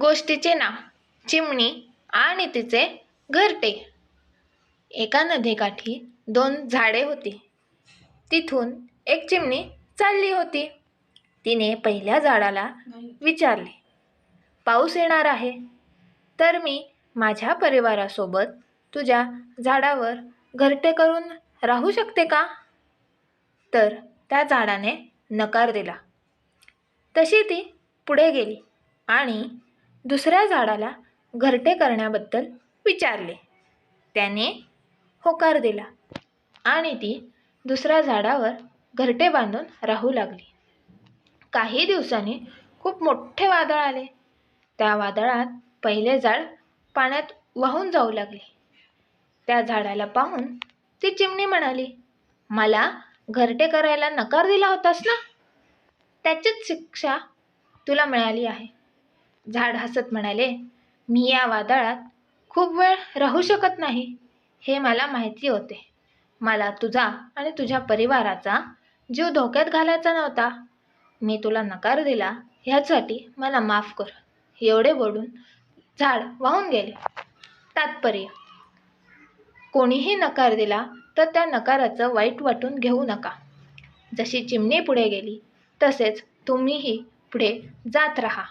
गोष्टीचे नाव चिमणी आणि तिचे घरटे. एका नदीकाठी दोन झाडे होती. तिथून एक चिमणी चालली होती. तिने पहिल्या झाडाला विचारले पाऊस येणार आहे? तर मी माझ्या परिवारासोबत तुझ्या झाडावर घरटे करून राहू शकते का? तर त्या झाडाने नकार दिला. तशी ती पुढे गेली आणि दुसऱ्या झाडाला घरटे करण्याबद्दल विचारले. त्याने होकार दिला आणि ती दुसऱ्या झाडावर घरटे बांधून राहू लागली. काही दिवसांनी खूप मोठे वादळ आले. त्या वादळात पहिले झाड पाण्यात वाहून जाऊ लागले. त्या झाडाला पाहून ती चिमणी म्हणाली मला घरटे करायला नकार दिला होतास ना? त्याचीच शिक्षा तुला मिळाली आहे. झाड हसत म्हणाले मी या वादळात खूप वेळ राहू शकत नाही हे मला माहिती होते. मला तुझा आणि तुझ्या परिवाराचा जीव धोक्यात घालायचा नव्हता. मी तुला नकार दिला ह्यासाठी मला माफ कर. एवढे बोलून झाड वाहून गेले. तात्पर्य कोणीही नकार दिला तर त्या नकाराचं वाईट वाटून घेऊ नका. जशी चिमणी पुढे गेली तसेच तुम्हीही पुढे जात राहा.